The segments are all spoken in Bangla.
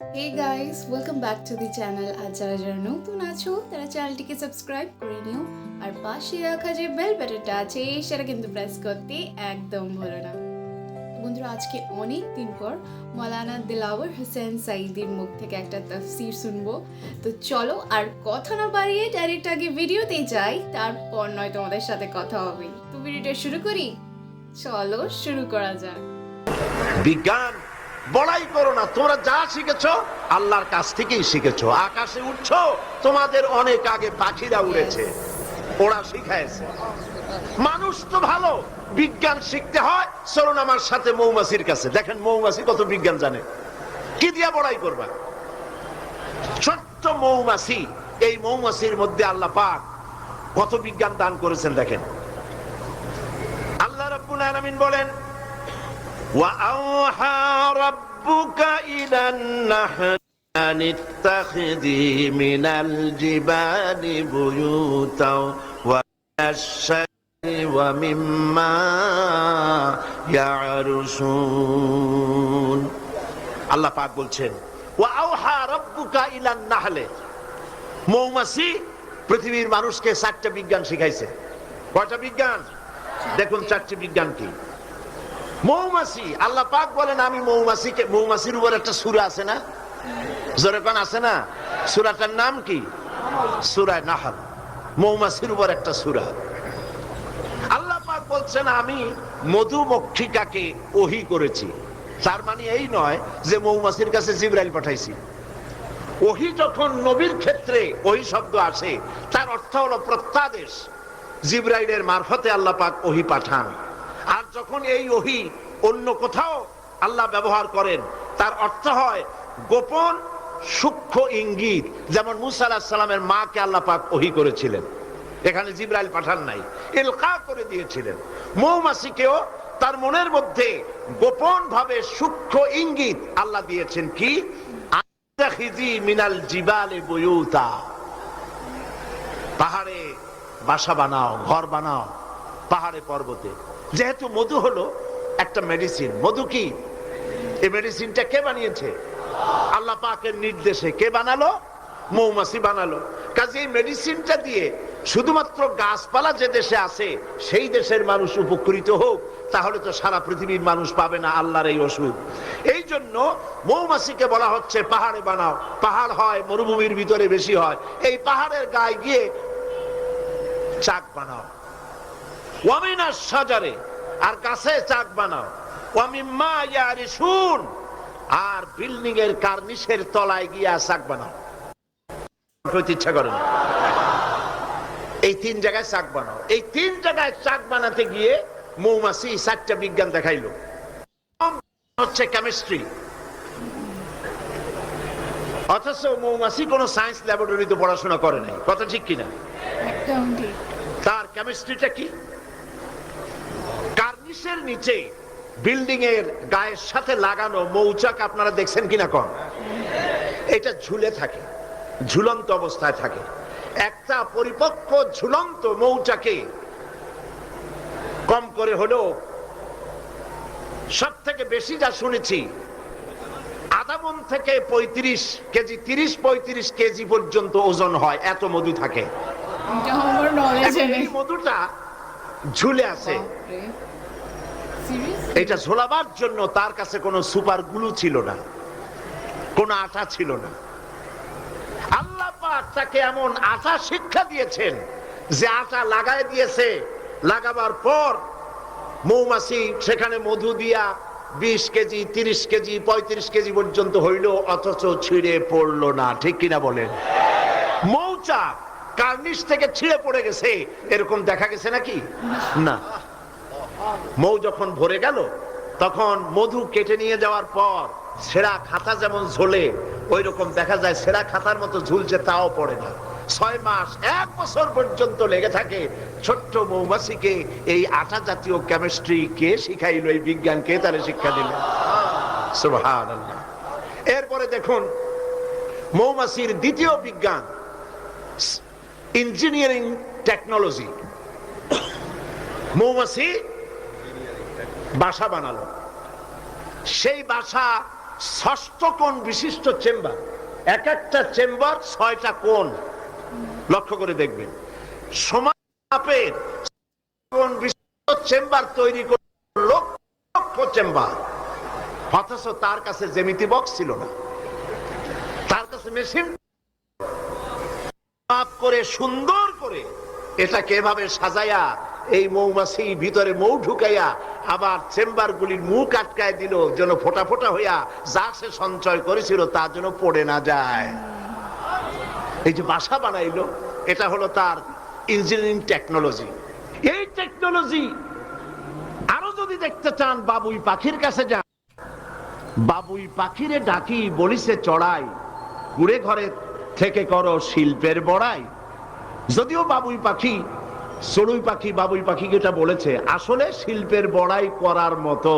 Hey guys welcome back to the channel আর যারা যারা নতুন আছো তারা চ্যানেলটিকে সাবস্ক্রাইব করে নিও আর পাশে রাখা যে বেল বাটনটা আছে সেটা কিন্তু প্রেস করতে একদম ভুলো না বন্ধুরা আজকে অনেক দিন পর মৌলানা দিলাওয়ার হোসেন সাইদির মুখ থেকে একটা তফসির শুনব তো চলো আর কথা না বাড়িয়ে ডাইরেক্ট আগে ভিডিওতে যাই তারপর নয় তোমাদের সাথে কথা হবে তো ভিডিওটা শুরু করি চলো শুরু করা যাক বিজ্ঞান বড়াই করো না, তোমরা যা শিখেছো আল্লাহর কাছ থেকেই শিখেছো। আকাশে উঠছো, তোমাদের অনেক আগে পাখিরা উড়েছে। ওরা শিখাইছে। মানুষ তো ভালো, বিজ্ঞান শিখতে হয়। চলুন আমার সাথে মৌমাছির কাছে। দেখেন মৌমাছি কত বিজ্ঞান জানে। কি দিয়া বড়াই করবা? ছোট্ট মৌমাছি, এই মৌমাছির মধ্যে আল্লাহ পাক কত বিজ্ঞান দান করেছেন দেখেন। আল্লাহ রাব্বুল আলামিন বলেন وأوحى ربك إلى النحل أن اتخذي من الجبال بيوتا ومن الشجر ومما يعرشون আল্লাহ পাক বলছেন ওয়াউহা রব্বুকা ইলান নাহলে মৌমাছি পৃথিবীর মানুষকে চারটা বিজ্ঞান শিখাইছে কয়টা বিজ্ঞান দেখুন চারটি বিজ্ঞান কি মৌমাছি, আল্লাহ পাক বলেন, আমি মৌমাছিকে, মৌমাছির উপর একটা সুরা আছে না? জোরেকন আছে না? সুরাটার নাম কি? সুরায় নাহাল। মৌমাছির উপর একটা সুরা। আল্লাহ পাক বলছেন, আমি মধুমক্ষিকাকে ওহি করেছি। তার মানে এই নয় যে মৌমাছির কাছে জিব্রাইল পাঠাইছি। ওহি যখন নবীর ক্ষেত্রে ওহি শব্দ আসে, তার অর্থ হলো প্রত্যাদেশ। জিব্রাইলের মারফতে আল্লাহ পাক ওহি পাঠান। আর যখন এই ওহি অন্য কোথাও আল্লাহ ব্যবহার করেন, তার অর্থ হয় গোপন সূক্ষ্ম ইঙ্গিত। যেমন মুসা আলাহিসাল্লামের সালামের মাকে আল্লাহ পাক ওহি করেছিলেন। এখানে জিব্রাইল পাঠান নাই, এলকা করে দিয়েছিলেন। মৌমাছিকেও তার মনের মধ্যে গোপন ভাবে সূক্ষ্ম ইঙ্গিত আল্লাহ দিয়েছেন কি? মিনাল জিবালে বুয়ুতা। পাহাড়ে বাসা বানাও, ঘর বানাও, পাহাড়ে পর্বতে। যেহেতু মধু হলো একটা মেডিসিন মধু কি? এই মেডিসিনটা কে বানিয়েছে? আল্লাহ পাকের নির্দেশে কে বানালো? মৌমাছি বানালো। কাজে এই মেডিসিনটা দিয়ে শুধুমাত্র গাছপালা যে দেশে আছে, সেই দেশের মানুষ উপকৃত হোক, তাহলে তো সারা পৃথিবীর মানুষ পাবে না আল্লাহর এই ওষুধ। এই জন্য মৌমাছিকে বলা হচ্ছে, পাহাড়ে বানাও। পাহাড় হয়, মরুভূমির ভিতরে বেশি হয়। এই পাহাড়ের গায়ে গিয়ে চাক বানাও। সাজারে আর গাছে চাক বানাও। ওয়ামিম্মা ইয়ারিসুন আর বিল্ডিং এর কার্নিশের তলায় গিয়া চাক বানাও। ইচ্ছা করে না। এই তিন জায়গায় চাক বানাও। এই তিন জায়গায় চাক বানাতে গিয়ে মৌমাছি চারটা বিজ্ঞান দেখাইলো। হচ্ছে কেমিস্ট্রি অথচ মৌমাছি কোন সায়েন্স ল্যাবরেটরিতে পড়াশোনা করে নাই। কথা ঠিক কিনা? তার কেমিস্ট্রিটা কি? কার্নিশের নিচে বিল্ডিং এর গায়ের সাথে লাগানো মৌচাক আপনারা দেখছেন কিনা কম এটা ঝুলে থাকে ঝুলন্ত অবস্থায় থাকে। একটা পরিপক্ক ঝুলন্ত মৌচাকে কম করে হলো সব থেকে বেশি যা শুনেছি আধা মন থেকে পঁয়ত্রিশ কেজি তিরিশ পঁয়ত্রিশ কেজি পর্যন্ত ওজন হয় এত মধু থাকে। মধুটা ঝুলে আছে। এটা ঝোলাবার জন্য তার কাছে কোনো সুপার গ্লু ছিল না কোন আটা ছিল না। আল্লাহ পাক তাকে এমন আটা শিক্ষা দিয়েছেন যে আটা লাগাই দিয়েছে। লাগাবার পর মৌমাছি সেখানে মধু দিয়া বিশ কেজি তিরিশ কেজি পঁয়ত্রিশ কেজি পর্যন্ত হইল অথচ ছিঁড়ে পড়ল না। ঠিক কিনা বলেন? মৌচাক কার্নিশ থেকে ছিঁড়ে পড়ে গেছে। এরকম দেখা গেছে নাকি? না। মৌ যখন ভরে গেল, তখন মধু কেটে নিয়ে যাওয়ার পর সেরা খাতা যেমন ঝোলে ওই রকম দেখা যায় সেরা খাতার মতো ঝুলছে, তাও পড়ে না। ছয় মাস, এক বছর পর্যন্ত লেগে থাকে ছোট্ট মৌমাছিকে, এই আটা জাতীয় কেমিস্ট্রি কে শিখাইলো, এই বিজ্ঞান কে তারে শিক্ষা দিল? এরপরে দেখুন, মৌমাছির দ্বিতীয় বিজ্ঞান ইঞ্জিনিয়ারিং টেকনোলজি মৌমাছি বাসা বানালো। সেই বাসা ষষ্ঠ কোণ বিশিষ্ট চেম্বার। এক একটা চেম্বার ছয়টা কোণ। লক্ষ্য করে দেখবেন। সমান মাপের বিশিষ্ট চেম্বার তৈরি করে লক্ষ চেম্বার। অথচ তার কাছে জ্যামিতি বক্স ছিল না। তার কাছে মেশিন মাপ করে, সুন্দর করে এটাকে এভাবে সাজাইয়া এই মৌমাছি ভিতরে মৌ ঢুকাইয়া আবার চেম্বার গুলির মুখ আটকায় দিল, যেন ফোটা ফোটা হইয়া যা সে সঞ্চয় করেছিল তা যেন পড়ে না যায়। এই যে বাসা বানাইলো, এটা হলো তার ইঞ্জিনিয়ারিং টেকনোলজি এই টেকনোলজি আরও যদি দেখতে চান, বাবুই পাখির কাছে যান। বাবুই পাখিরে ডাকি, বলিছে, চড়াই কুড়ে ঘরে থেকে করো শিল্পের বড়াই। যদিও বাবুই পাখি চড়ুই পাখি বাবুই পাখি এটা বলেছে আসলে শিল্পের বড়াই করার মতো।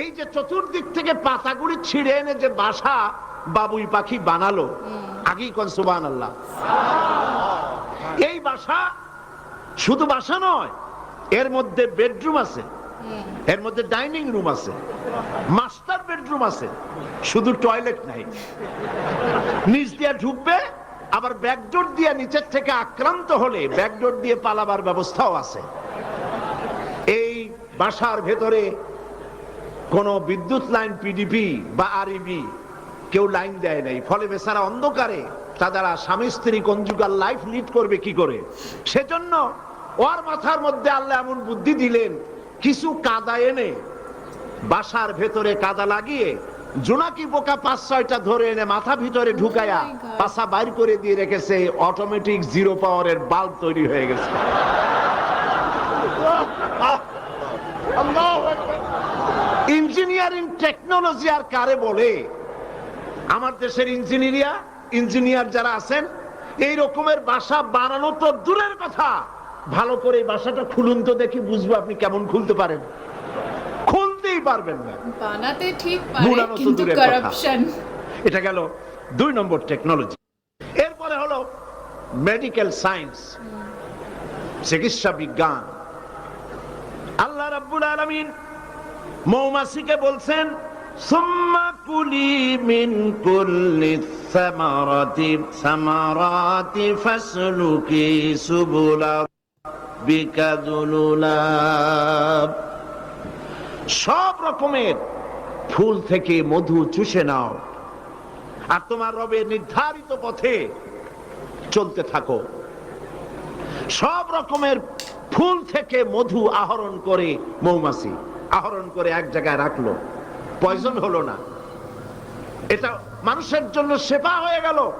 এই যে চতুর্দিক থেকে পাতাগুলি ছিঁড়ে এনে যে বাসা বাবুই পাখি বানালো আগেই কন সুবান আল্লাহ এই বাসা শুধু বাসা নয় এর মধ্যে বেডরুম আছে এর মধ্যে ডাইনিং রুম আছে মাস্টার বেডরুম আছে শুধু টয়লেট নাই। নিচ দিয়ে ঢুকবে আবার ব্যাকডোর দিয়ে নিচের থেকে আক্রান্ত হলে ব্যাকডোর দিয়ে পালাবার ব্যবস্থাও আছে। এই বাসার ভেতরে কোন বিদ্যুৎ লাইন পিডিপি বা আরইবি কেউ লাইন দেয় নাই। ফলে বেচারা অন্ধকারে তারা স্বামী স্ত্রী কঞ্জুগাল লাইফ লিড করবে কি করে? সেজন্য ওর মাথার মধ্যে আল্লাহ এমন বুদ্ধি দিলেন, কিছু কাদা এনে বাসার ভেতরে কাদা লাগিয়ে জোনাকি পোকা পাঁচ ছয়টা ধরে এনে মাথা ভিতরে ঢুকায়া Oh. পাশা বাইর করে দিয়ে রেখেছে অটোমেটিক জিরো পাওয়ারের বাল্ব তৈরি হয়ে গেছে। ইঞ্জিনিয়ারিং টেকনোলজি আর কারে বলে? আমার দেশের ইঞ্জিনিয়ার ইঞ্জিনিয়ার যারা আছেন এই রকমের বাসা বানানো তো দূরের কথা। ভালো করে এই বাসাটা খুলুন তো দেখি বুঝব আপনি কেমন খুলতে পারেন। পারবেন না। বানাতে ঠিক পারে কিন্তু কথা। এটা গেল দুই নম্বর টেকনোলজি এরপরে হলো মেডিকেল সায়েন্স চিকিৎসা বিজ্ঞান। আল্লাহ রাব্বুল আলামিন মৌমাছিকে বলছেন সুম্মা কুলি মিন কুল্লি সামারাতি সামারাতি ফাসলুকি সুবুলা বিকাদুলুলাব সব রকমের ফুল থেকে মধু চুষে নাও। আর তোমার রবের নির্ধারিত পথে চলতে থাকো। সব রকমের ফুল থেকে মধু আহরণ করে মৌমাছি আহরণ করে এক জায়গায় রাখল। পয়জন হলো না। এটা মানুষের জন্য সেবা হয়ে গেল।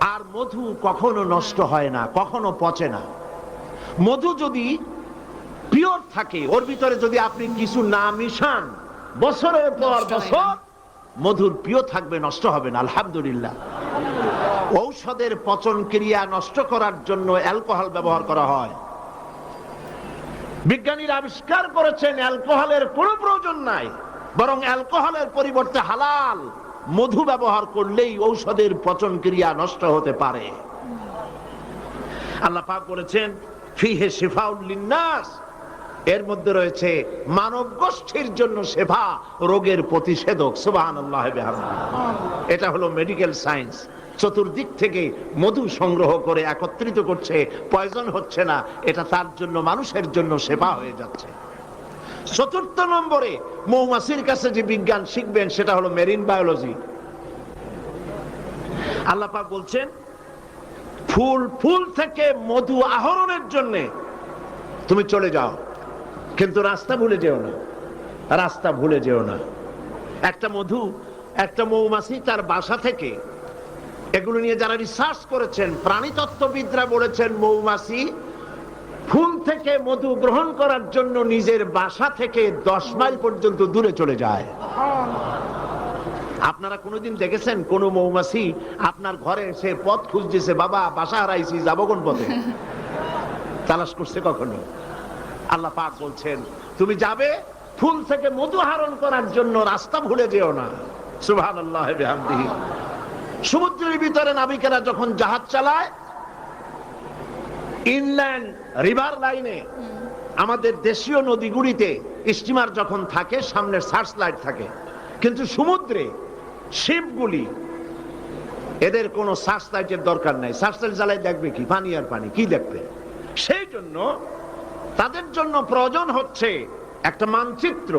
আর মধু কখনো নষ্ট হয় না, কখনো পচে না। মধু যদি পিওর থাকে ওর ভিতরে যদি আপনি কিছু না মিশান বছরের পর বছর মধুর প্রিয় থাকবে নষ্ট হবে না আলহামদুলিল্লাহ। ঔষধের পচন ক্রিয়া নষ্ট করার জন্য অ্যালকোহল ব্যবহার করা হয়। বিজ্ঞানীরা আবিষ্কার করেছেন অ্যালকোহলের কোনো প্রয়োজন নাই বরং অ্যালকোহলের পরিবর্তে হালাল মধু ব্যবহার করলেই ঔষধের পচন ক্রিয়া নষ্ট হতে পারে। আল্লাহ পাক বলেছেন ফিহে শিফাউল লিন্নাস এর মধ্যে রয়েছে মানব গোষ্ঠীর জন্য সেবা, রোগের প্রতিষেধক এটা হলো মেডিকেল সায়েন্স চতুর্দিক থেকে মধু সংগ্রহ করে একত্রিত করছে পয়জন হচ্ছে না, এটা তার জন্য, মানুষের জন্য সেবা হয়ে যাচ্ছে। চতুর্থ নম্বরে মৌমাছির কাছে যে বিজ্ঞান শিখবেন, সেটা হলো মেরিন বায়োলজি আল্লাপা বলছেন, ফুল ফুল থেকে মধু আহরণের জন্য তুমি চলে যাও। কিন্তু রাস্তা ভুলে যেও না। রাস্তা ভুলে যেও না। একটা মধু, একটা মৌমাছি তার বাসা থেকে এগুলো নিয়ে যারা রিসার্চ করেছেন, প্রাণীতত্ত্ববিদরা বলেছেন মৌমাছি ফুল থেকে মধু গ্রহণ করার জন্য নিজের বাসা থেকে দশ মাইল পর্যন্ত দূরে চলে যায়। আপনারা কোনোদিন দেখেছেন কোন মৌমাছি আপনার ঘরে এসে পথ খুঁজতেছে, বাবা, বাসা হারাইছি, যাব কোন পথে? তালাশ করছে কখনো? আল্লাহ পাক বলছেন, তুমি যাবে, ফুল থেকে মধু হারণ করার জন্য রাস্তা ভুলে যেও না। আল্লাহ সমুদ্রের ভিতরে নাবিকেরা যখন জাহাজ চালায়, ইনল্যান্ড রিভার লাইনে, আমাদের দেশীয় নদীগুলিতে স্টিমার যখন থাকে সামনে সার্চ লাইট থাকে। কিন্তু সমুদ্রে শিপগুলি, এদের কোনো সার্চ লাইটের দরকার নাই। সার্চ লাইট জ্বালাই দেখবে কি? পানি আর পানি, কি দেখবে? সেই জন্য তাদের জন্য প্রয়োজন হচ্ছে একটা মানচিত্র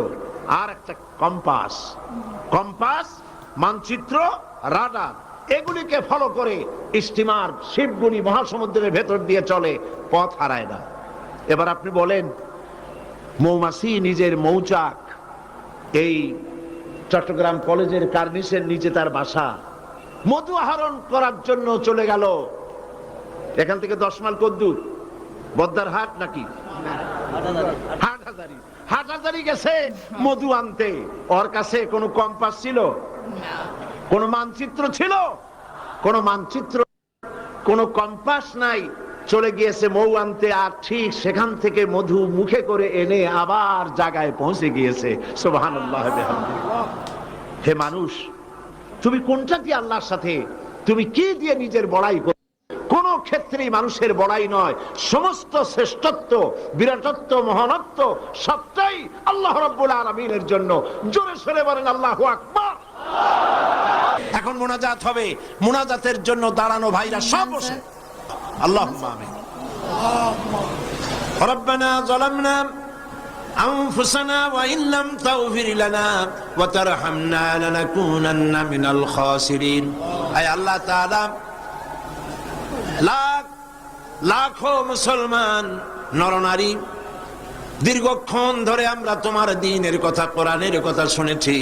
আর একটা কম্পাস। কম্পাস, মানচিত্র, রাডার, এগুলিকে ফলো করে স্টিমার শিপগুলি মহাসমুদ্রের ভেতর দিয়ে চলে, পথ হারায় না। এবার আপনি বলেন, মৌমাছি নিজের মৌচাক, এই চট্টগ্রাম কলেজের কার্নিসের নিচে তার বাসা, মধু আহরণ করার জন্য চলে গেল। এখান থেকে দশ মাইল কদ্দুর বদ্দার হাট নাকি? হাটহাজারি হাটহাজারি গেছে মধু আনতে ওর কাছে কোনো কম্পাস ছিল মানচিত্র ছিল মানচিত্র কম্পাস নাই চলে গিয়েছে মৌ আনতে আর ঠিক সেখান থেকে মধু মুখে করে এনে আবার জায়গায় পৌঁছে গিয়েছে। হে মানুষ তুমি কোনটা দিয়ে আল্লাহর সাথে তুমি কি দিয়ে নিজের বড়াই করো ক্ষেত্রেই মানুষের বড়াই নয় সমস্ত শ্রেষ্ঠত্ব বিরাটত্ব মহানত্ব সবটাই আল্লাহ রাব্বুল আলামিনের জন্য জোরে সরে বলেন আল্লাহু আকবার এখন মোনাজাত হবে মোনাজাতের জন্য দাঁড়ানো ভাইরা সব বসে আল্লাহ আমিন ربنا ظلمنا أنفسنا وإن لم تغفر لنا وترحمنا لنكونن من الخاسرين أي الله تعالى লাখ, লাখো মুসলমান নরনারী, দীর্ঘক্ষণ ধরে আমরা তোমার দিনের কথা, কোরআনের কথা শুনেছি।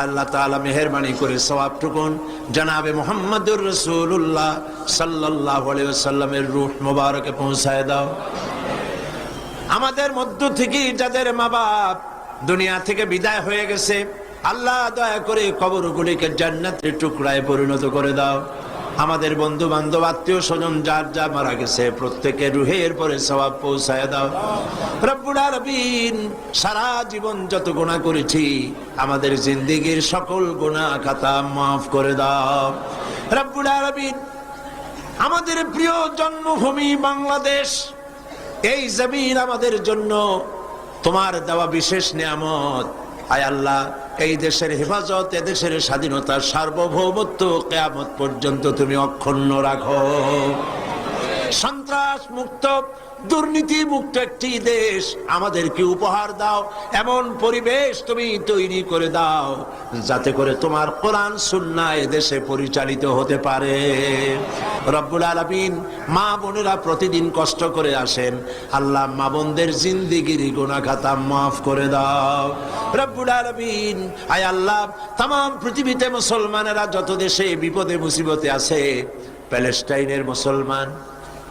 আল্লাহ তাআলা মেহরবানি করে সওয়াবটুকুন জানাবে মোহাম্মদুর রসুল্লাহ সাল্লাহ সাল্লামের রূহ মোবারকে পৌঁছায় দাও। আমাদের মধ্য থেকে যাদের মা বাপ দুনিয়া থেকে বিদায় হয়ে গেছে, আল্লাহ দয়া করে কবরগুলিকে জান্নাতের টুকরায় পরিণত করে দাও। আমাদের বন্ধু বান্ধব আত্মীয় স্বজন, যার যা মারা গেছে, প্রত্যেকের রুহের পরে সবাব পৌঁছায় দাও। রব্বুল আলামিন, সারা জীবন যত গোনা করেছি, আমাদের জিন্দিগির সকল গুণা খাতা মাফ করে দাও। রব্বুল আলামিন, আমাদের প্রিয় জন্মভূমি বাংলাদেশ, এই জমিন আমাদের জন্য তোমার দেওয়া বিশেষ নিয়ামত। আয় আল্লাহ এই দেশের হেফাজত এ দেশের স্বাধীনতার সার্বভৌমত্ব কেয়ামত পর্যন্ত তুমি অক্ষুণ্ণ রাখো। সন্ত্রাস মুক্ত দুর্নীতি মুক্ত একটি দেশ, আমাদেরকে উপহার দাও। এমন পরিবেশ তুমি তৈরি করে দাও, যাতে করে তোমার কোরআন, সুন্না দেশে পরিচালিত হতে পারে। রব্বুল আলামিন মা বোনেরা প্রতিদিন কষ্ট করে আসেন। আল্লাহ মা বোনদের জিন্দিগির গুণাখাতা মাফ করে দাও। রব্বুল আলামিন, আয় আল্লাহ তাম পৃথিবীতে মুসলমানেরা যত দেশে বিপদে, মুসিবতে আছে, প্যালেস্টাইনের মুসলমান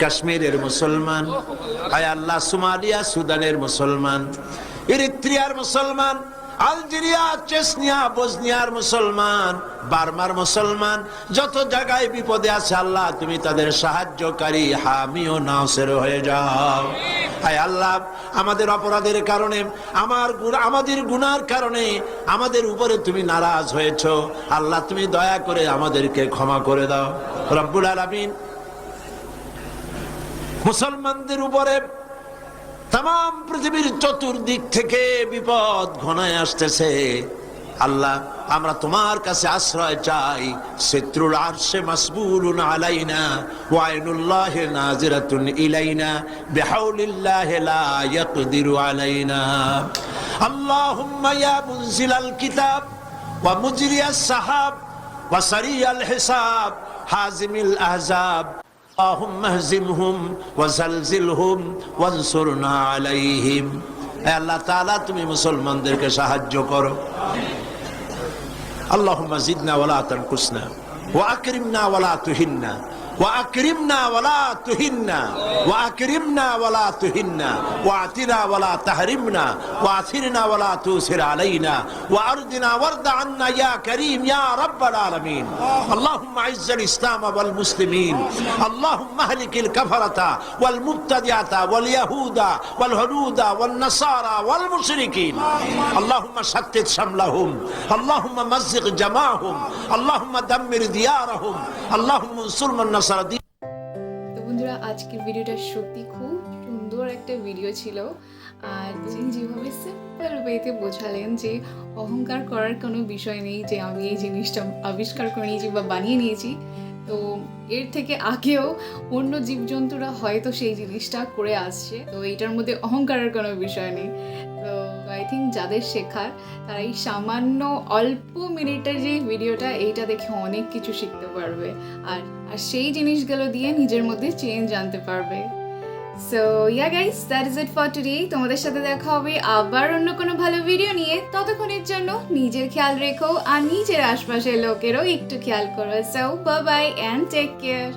কাশ্মীরের মুসলমান আয় আল্লাহ, সোমালিয়া, সুদানের মুসলমান, ইরিত্রিয়ার মুসলমান, আলজেরিয়া, চেসনিয়া মুসলমান, বার্মার মুসলমান, যত জায়গায় বিপদে আছে আল্লাহ, তুমি তাদের সাহায্যকারী হয়ে যাও। হায় আল্লাহ, আমাদের অপরাধের কারণে, আমার আমাদের কারণে, আমাদের উপরে তুমি নারাজ হয়েছ। আল্লাহ, তুমি দয়া করে আমাদেরকে ক্ষমা করে দাও। রব্বুল আলামিন মুসলমানদের উপরে তাম পৃথিবীর চতুর্দিক থেকে বিপদ ঘনায় আসতেছে। আল্লাহ, আমরা তোমার কাছে আশ্রয় চাই। শত্রুল আরশে মাসবুলুন আলাইনা, ওয়াইনুল্লাহ নাজিরাতুন ইলাইনা, বিহাউলিল্লাহ লা ইয়াকদিরু আলাইনা। আল্লাহুম্মা ইয়া মুনজিলাল কিতাব ওয়া মুজরিয়াস সাহাব ওয়া সারিয়াল হিসাব হাজিমিল আহজাব আল্লাহ তালা তুমি মুসলমানদেরকে সাহায্য করো। আল্লাহ জিদনা ওলা তানকুসনা ওয়াকরিমনা ওলা তুহিন্না। وأكرمنا ولا تهنا وأكرمنا ولا تهنا واعتنا ولا تحرمنا واثرنا ولا تؤثر علينا وارضنا وارض عنا يا كريم يا رب العالمين. اللهم أعز الإسلام والمسلمين اللهم أهلك الكفرة والمبتدعة واليهود والهنود والنصارى والمشركين. اللهم شتت شملهم اللهم مزق جماعهم اللهم دمر ديارهم اللهم انصر من সারাদিন। তো বন্ধুরা, আজকের ভিডিওটা সত্যি খুব সুন্দর একটা ভিডিও ছিল। আর যিনি যেভাবে সিম্পল ওয়েতে বোঝালেন যে অহংকার করার কোনো বিষয় নেই, যে আমি এই জিনিসটা আবিষ্কার করে নিয়েছি বা বানিয়ে নিয়েছি, তো এর থেকে আগেও অন্য জীবজন্তুরা হয়তো সেই জিনিসটা করে আসছে। তো এইটার মধ্যে অহংকারের কোনো বিষয় নেই। তো আই থিঙ্ক যাদের শেখার, তারা এই সামান্য অল্প মিনিটের যে ভিডিওটা, এইটা দেখে অনেক কিছু শিখতে পারবে। আর আর সেই জিনিসগুলো দিয়ে নিজের মধ্যে চেঞ্জ আনতে পারবে। So yeah guys that is it for today তোমাদের সাথে দেখা হবে আবার অন্য কোনো ভালো ভিডিও নিয়ে। ততক্ষণের জন্য নিজের খেয়াল রেখো আর নিজের আশপাশের লোকেরও একটু খেয়াল করো। So bye and take care